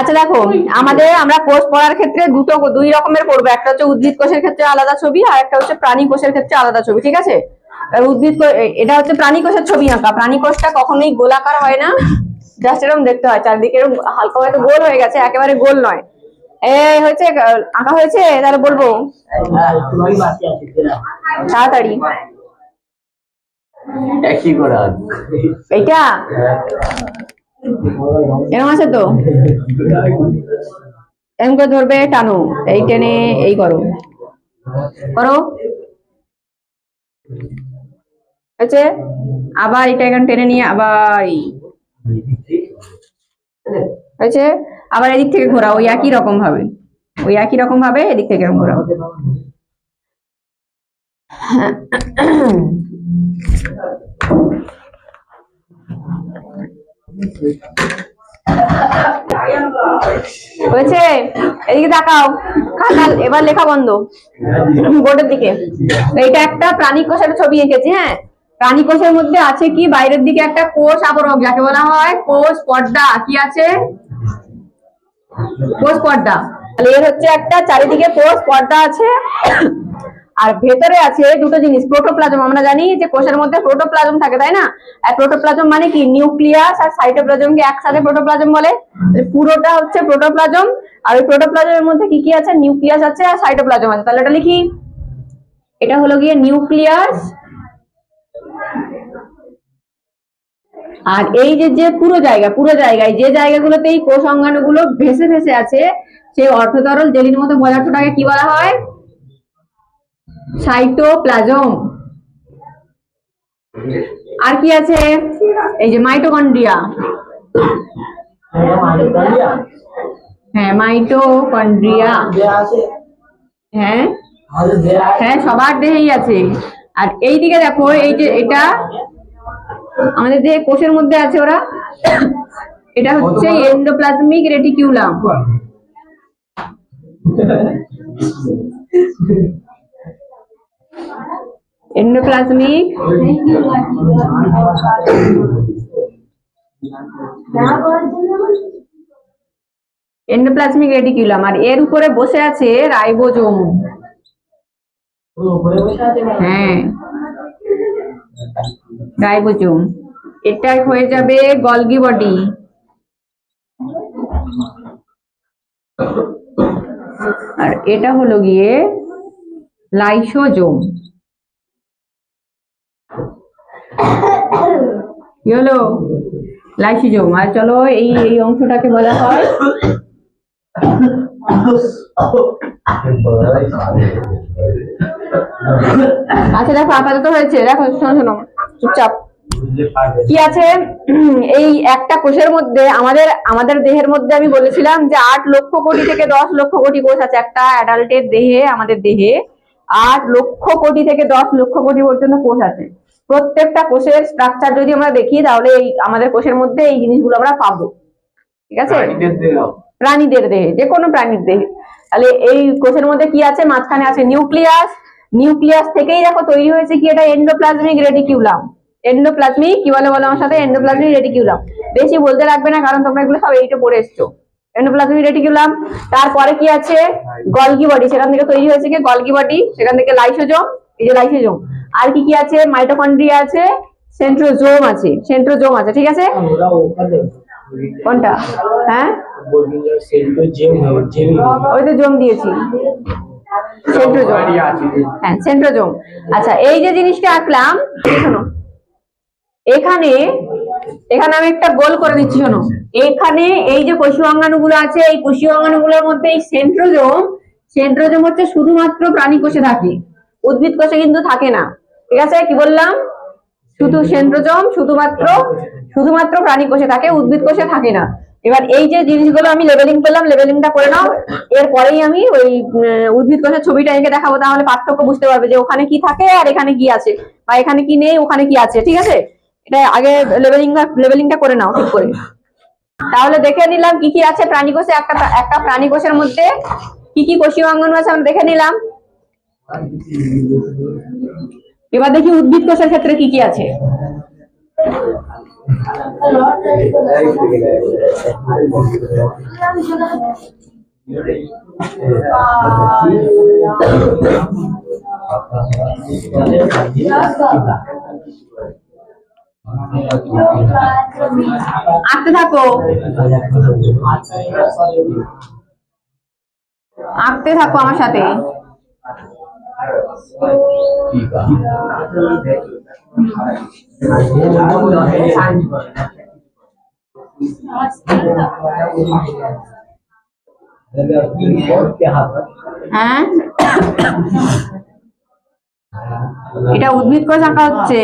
আচ্ছা দেখো আমাদের আমরা কোষ পড়ার ক্ষেত্রে দুটো দুই রকমের পড়ব। একটা হচ্ছে উদ্ভিদ কোষের ক্ষেত্রে আলাদা ছবি আর একটা হচ্ছে প্রাণী কোষের ক্ষেত্রে আলাদা ছবি ঠিক আছে? উদ্ভিদ এটা হচ্ছে প্রাণী কোষের ছবি আঁকা। প্রাণী কোষটা কখনোই গোলাকার হয় না। জাস্ট এরকম দেখতে হয় চারদিকে এরকম হালকা হয়তো গোল হয়ে গেছে একেবারে গোল নয়। এই হয়েছে আঁকা হয়েছে? তাহলে বলব। তাড়াতাড়ি। এইটা? এরকম আছে তো? এরকম করে ধরবে, টানো। এই টেনে এই করো। করো। হয়েছে? আবার এটা এখন টেনে নিয়ে আবার। হয়েছে? আবার এদিক থেকে ঘোরাও, ওই একই রকম ভাবে। ওই একই রকম ভাবে এদিক থেকে ঘোরাও। হয়েছে? এদিকে তাকাও। খাতা এবার লেখা বন্ধ। বোর্ডের দিকে। এইটা একটা প্রাণী কোষের ছবি এঁকেছি হ্যাঁ? প্রাণী কোষের মধ্যে আছে কি? বাইরের দিকে একটা কোষ আবরক যাকে বলা হয় কোষ পর্দা। কি আছে? কোষ পর্দা। তাহলে এর হচ্ছে একটা চারিদিকে কোষ পর্দা আছে। আর ভেতরে আছে দুটো জিনিস প্রোটোপ্লাজম আমরা জানি যে কোষের মধ্যে প্রোটোপ্লাজম থাকে, তাই না? আর প্রোটোপ্লাজম মানে কি? নিউক্লিয়াস আর সাইটোপ্লাজমকে একসাথে প্রোটোপ্লাজম বলে। পুরোটা হচ্ছে প্রোটোপ্লাজম আর ওই প্রোটোপ্লাজমের মধ্যে কি কি আছে? নিউক্লিয়াস আছে আর সাইটোপ্লাজম আছে। তাহলে এটা লিখি। এটা হলো গিয়ে নিউক্লিয়াস আর এই যে যে পুরো জায়গা, পুরো জায়গায়, যে জায়গাগুলোতে এই কোষ অঙ্গাণুগুলো ভেসে ভেসে আছে, সেই অর্ধতরল জেলির মতো পদার্থটাকে কি বলা হয়? সাইটোপ্লাজম। আর কি আছে? এই যে মাইটোকন্ড্রিয়া। হ্যাঁ মাইটোকন্ড্রিয়া। হ্যাঁ? হ্যাঁ সবার দেহেই আছে। আর এই দিকে দেখো, এই যে এটা, আমাদের যে কোষের মধ্যে আছে ওরা, এটা হচ্ছে endoplasmic reticulum endoplasmic endoplasmic reticulum আর এর উপরে বসে আছে রাইবোজোম। হ্যাঁ। রাইবোজোম। এটা হয়ে যাবে গলগি বডি। আর এটা হলো গিয়ে লাইসোজোম। কি হলো লাইসোজোম আর চলো এই এই অংশটাকে বলা হয় আচ্ছা দেখো, আপাতত হয়েছে। দেখো, শোনো শোনো, চুপচাপ। কি আছে? এই একটা কোষের মধ্যে, আমাদের আমাদের দেহের মধ্যে আমি বলেছিলাম যে আট লক্ষ কোটি থেকে দশ লক্ষ কোটি কোষ আছে। একটা অ্যাডাল্টের দেহে, আমাদের দেহে, আট লক্ষ কোটি থেকে দশ লক্ষ কোটি পর্যন্ত কোষ আছে। প্রত্যেকটা কোষের স্ট্রাকচার যদি আমরা দেখি তাহলে এই আমাদের কোষের মধ্যে এই জিনিসগুলো আমরা পাবো। ঠিক আছে? প্রাণীদের দেহে। যে কোনো প্রাণীর দেহে। তাহলে এই কোষের মধ্যে কি আছে? মাঝখানে আছে নিউক্লিয়াস। নিউক্লিয়াস থেকেই দেখো তৈরি হয়েছে কি এটা? এন্ডোপ্লাজমিক রেটিকিউলাম এন্ডোপ্লাজমিক কি বলে বলো আমার সাথে? এন্ডোপ্লাজমিক রেটিকিউলাম বেশি বলতে লাগবে না কারণ তোমরা এগুলো সব এইটা পড়ে এসছো। এন্ডোপ্লাজমিক রেটিকিউলাম তারপরে কি আছে? গলগি বডি সেখান থেকে তৈরি হয়েছে কি? গলগি বডি সেখান থেকে লাইসোজোম এই যে লাইসোজোম আর কি কি আছে? মাইটোকন্ড্রিয়া আছে সেন্ট্রোজোম আছে সেন্ট্রোজোম আছে, ঠিক আছে? কোনটা? হ্যাঁ? ওই তো জম দিয়েছি। সেন্ট্রোজোম হ্যাঁ সেন্ট্রোজোম আচ্ছা এই যে জিনিসটা এখানে এখানে আমি একটা গোল করে দিচ্ছি এখানে এই যে আছে, এই মধ্যে এই সেন্ট্রোজোম সেন্ট্রোজোম হচ্ছে শুধুমাত্র প্রাণী কোষে থাকে। উদ্ভিদ কোষে কিন্তু থাকে না। ঠিক আছে কি বললাম? শুধু সেন্ট্রোজোম শুধুমাত্র শুধুমাত্র প্রাণী কোষে থাকে উদ্ভিদ কোষে থাকে না। এবার এই যে জিনিসগুলো আমি লেবেলিং করলাম লেবেলিংটা করে নাও। এরপরেই আমি ওই উদ্ভিদ কোষের ছবিটা এঁকে দেখাবো তাহলে পার্থক্য বুঝতে পারবে যে ওখানে কি থাকে আর এখানে কি আছে বা এখানে কি নেই ওখানে কি আছে ঠিক আছে? এটা আগে লেবেলিং লেবেলিংটা করে নাও ঠিক করে। তাহলে দেখে নিলাম কি কি আছে প্রাণী কোষে একটা একটা প্রাণী কোষের মধ্যে কি কি কোষীয় অঙ্গাণু আছে আমরা দেখে নিলাম। এবার দেখি উদ্ভিদ কোষের ক্ষেত্রে কি কি আছে? আঁকতে থাকো। আঁকতে থাকো আমার সাথে। হ্যাঁ? এটা উদ্ভিদ কোষ আঁকা হচ্ছে?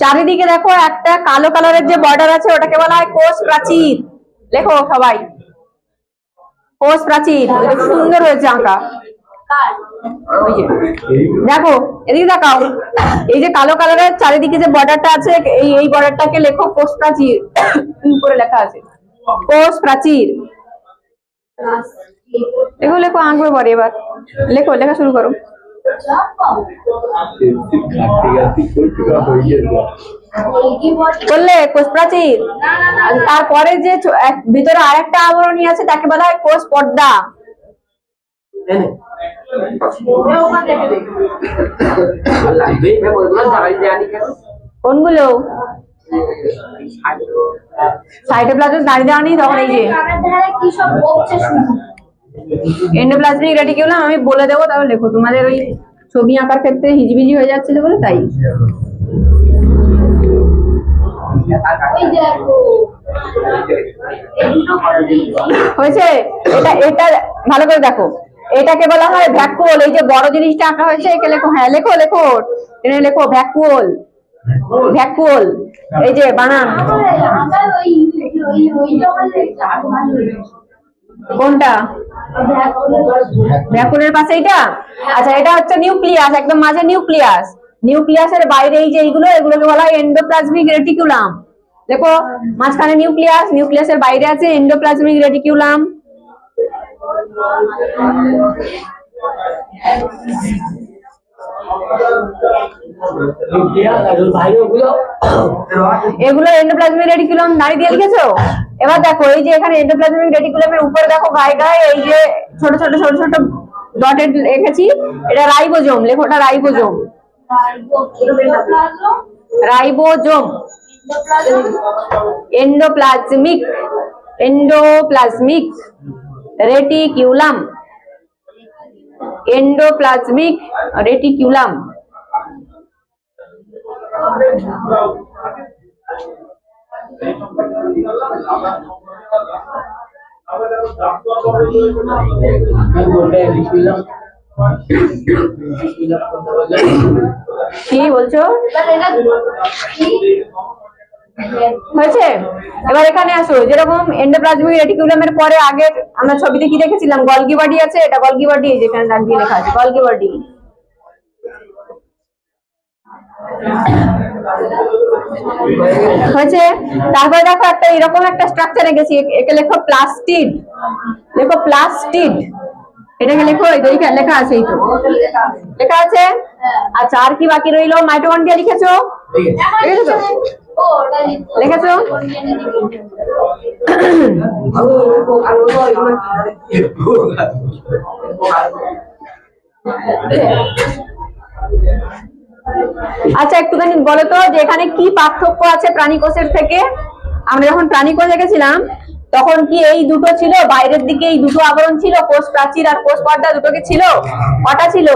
চারিদিকে দেখো একটা কালো কালারের যে বর্ডার আছে, ওটাকে বলা হয় কোষ প্রাচীর। লেখো সবাই। কোষ প্রাচীর সুন্দর হয়েছে আঁকা। দেখো, এদিকে দেখাও। এই যে কালো কালারের চারিদিকে যে বর্ডারটা আছে, এই এই বর্ডারটাকে লেখো কোষ প্রাচীর। উপরে লেখা আছে। কোষ প্রাচীর। লেখো লেখো আঁকবে পরে এবার। লেখো, লেখা শুরু করো। করলে কোষ প্রাচীর তারপরে যে ভিতরে আরেকটা আবরণী আছে, তাকে বলা হয় কোষ পর্দা কোনগুলো? সাইটোপ্লাজম দাঁড়িয়ে দেওয়া নেই তখন এই যে। এন্ডোপ্লাজমিক রেটিকুলাম আমি বলে দেবো তাহলে লেখো। তোমাদের ওই ছবি আঁকার ক্ষেত্রে হিজিবিজি হয়ে যাচ্ছিল বলে তাই। হয়েছে? এটা এটা ভালো করে দেখো। এটাকে বলা হয় ভ্যাকুয়াল এই যে বড় জিনিসটা আঁকা হয়েছে একে লেখো হ্যাঁ লেখো লেখো এটা লেখো ভ্যাকুয়াল ভ্যাকুয়াল এই যে বানান। কোনটা? ভ্যাকুলের পাশে এটা আচ্ছা এটা হচ্ছে নিউক্লিয়াস, একদম মাঝে নিউক্লিয়াস। নিউক্লিয়াসের বাইরে এই যে এইগুলো, এগুলোকে বলা হয় এন্ডোপ্লাজমিক রেটিকুলাম দেখো, মাঝখানে নিউক্লিয়াস, নিউক্লিয়াসের বাইরে আছে এন্ডোপ্লাজমিক রেটিকুলাম এগুলো এন্ডোপ্লাজমিক রেটিকুলাম দাঁড়িয়ে দিয়ে লিখেছো? এবার দেখো, এই যে এখানে এন্ডোপ্লাজমিক রেটিকুলামের উপরে দেখো গায়ে গায়ে এই যে ছোট ছোট ছোট ছোট ডটেড রেখেছি, এটা রাইবোজোম, লেখো এটা ribosome. Ribosome. Endoplasmic endoplasmic reticulum endoplasmic reticulum কি বলছো? হয়েছে? এবার এখানে আসো যেরকম এন্ডোপ্লাজমিক রেটিকুলামের পরে আগে আমরা ছবিতে কি দেখেছিলাম? গলগি বডি আছে এটা গলগি বডি যেখানে দাগ দিয়ে লেখা আছে গলগি বডি। হয়েছে? তারপরে দেখো একটা এরকম একটা স্ট্রাকচারে গেছি একে লেখো প্লাস্টিড লেখো প্লাস্টিড এটাকে লেখো লেখা আছে এই তো। লেখা আছে? আচ্ছা আর কি বাকি রইল? মাইটোকন্ড্রিয়া লিখেছো? লিখেছো লিখেছো? আচ্ছা একটুখানি বলো তো যে এখানে কি পার্থক্য আছে প্রাণী কোষের থেকে? আমরা যখন প্রাণী কোষ দেখেছিলাম তখন কি এই দুটো ছিল? বাইরের দিকে এই দুটো আবরণ ছিল? কোষ প্রাচীর আর কোষ পর্দা দুটো কি ছিল? কটা ছিল?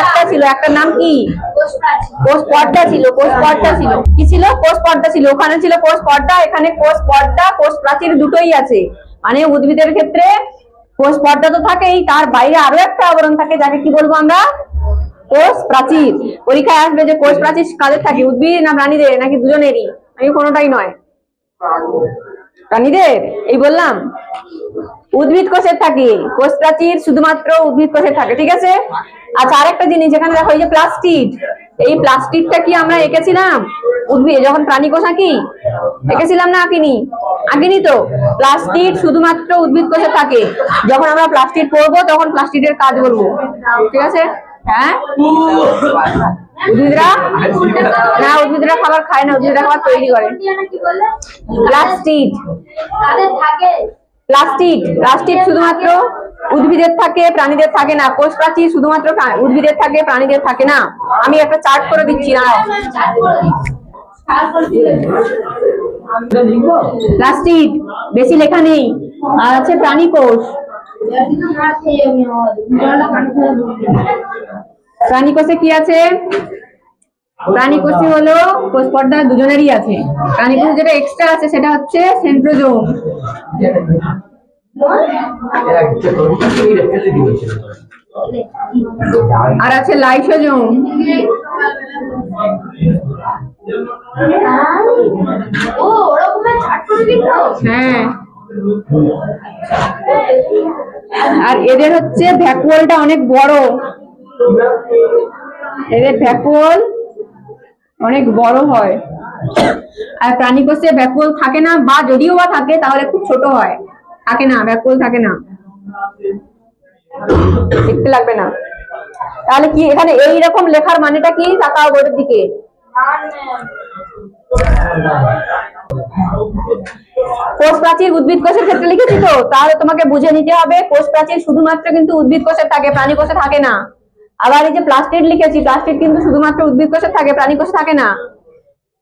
একটা ছিল। একটা নাম কি? কোষ পর্দা ছিল। কোষ পর্দা ছিল। কি ছিল? কোষ পর্দা ছিল। ওখানে ছিল কোষ পর্দা এখানে কোষ পর্দা কোষ প্রাচীর দুটোই আছে। মানে উদ্ভিদের ক্ষেত্রে কোষ পর্দা তো থাকেই তার বাইরে আরও একটা আবরণ থাকে যাকে কি বলব আমরা? কোষ প্রাচীর। পরীক্ষায় আসবে যে কোষ প্রাচীর কাদের থাকে? উদ্ভিদ না প্রাণীদের? নাকি দুজনেরই? আমি কোনোটাই নয়। প্রাণীদের? এই বললাম। উদ্ভিদ কোষের থাকে। কোষ প্রাচীর শুধুমাত্র উদ্ভিদ কোষের থাকে, ঠিক আছে? আচ্ছা আরেকটা জিনিস, এখানে দেখো, এই যে প্লাস্টিড। এই প্লাস্টিকটা কি আমরা এঁকেছিলাম? উদ্ভিদ, যখন প্রাণী কোষ আঁকি? এঁকেছিলাম না আঁকিনি? আঁকিনি তো। প্লাস্টিক শুধুমাত্র উদ্ভিদ কোষে থাকে। যখন আমরা প্লাস্টিক পড়ব তখন প্লাস্টিকের কাজ বলব। ঠিক আছে? হ্যাঁ? উদ্ভিদরা না উদ্ভিদরা খাবার খায় না উদ্ভিদরা খাবার তৈরি করে। প্লাস্টিক প্লাস্টিক প্লাস্টিক শুধুমাত্র উদ্ভিদের থাকে প্রাণীদের থাকে না। কোষ প্রাচীর শুধুমাত্র উদ্ভিদের থাকে প্রাণীদের থাকে না। আমি একটা চার্ট করে দিচ্ছি না প্লাস্টিক বেশি লেখা নেই। আর আছে প্রাণী কোষ প্রাণী কোষে কি আছে? প্রাণী কোষে হলো কোষ পর্দা দুজনেরই আছে। প্রাণী কোষে যেটা এক্সট্রা আছে সেটা হচ্ছে সেন্ট্রোজোম আর আছে লাইসোজোম হ্যাঁ। আর এদের হচ্ছে ভ্যাকুয়ালটা অনেক বড়। এদের ভ্যাকুয়াল অনেক বড় হয়। আর প্রাণী কোষে ভ্যাকুয়াল থাকে না, বা যদিও বা থাকে, তাহলে খুব ছোট হয়। থাকে না ভ্যাকুয়াল থাকে না। দেখতে লাগবে না। তাহলে কি এখানে এই রকম লেখার মানেটা কি? তাকাও বোর্ডের দিকে। কোষ প্রাচীর উদ্ভিদ কোষের ক্ষেত্রে লিখেছি তো, তাহলে তোমাকে বুঝে নিতে হবে কোষ প্রাচীর শুধুমাত্র কিন্তু উদ্ভিদ কোষের থাকে, প্রাণী কোষে থাকে না। আবার এই যে প্লাস্টিড লিখেছি প্লাস্টিড কিন্তু শুধুমাত্র উদ্ভিদ কোষে থাকে প্রাণী কোষে থাকে না।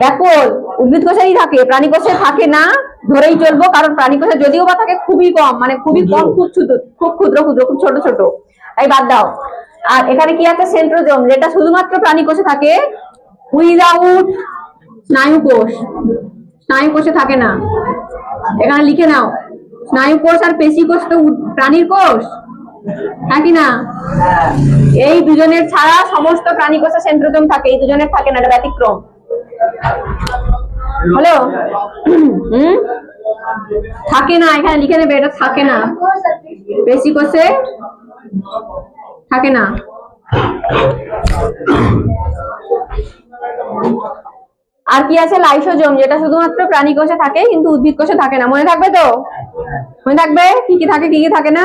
ব্যাকল উদ্ভিদ কোষেই থাকে প্রাণী কোষে থাকে না ধরেই চলবো কারণ প্রাণী কোষে যদিও বা থাকে খুবই কম মানে খুবই কম খুব খুব ক্ষুদ্র ক্ষুদ্র খুব ছোট ছোট। তাই বাদ দাও। আর এখানে কি আছে? সেন্ট্রোজোম যেটা শুধুমাত্র প্রাণী কোষে থাকে উইদাউট স্নায়ু কোষ। স্নায়ু কোষে থাকে না। এখানে লিখে নাও স্নায়ু কোষ আর পেশি কোষ তো প্রাণীর কোষ? নাকি না? এই দুজনের ছাড়া সমস্ত প্রাণী কোষে সেন্ট্রোজোম থাকে, এই দুজনের থাকে না, এটা ব্যতিক্রম। হ্যালো? হুম? থাকে না, এখানে লিখে নেবে, এটা থাকে না। পেশি কোষে থাকে না। আর কি আছে? লাইসোজোম, যেটা শুধুমাত্র প্রাণী কোষে থাকে, কিন্তু উদ্ভিদ কোষে থাকে না। মনে থাকবে তো? মনে থাকবে? কি কি থাকে, কি কি থাকে না?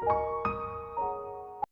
you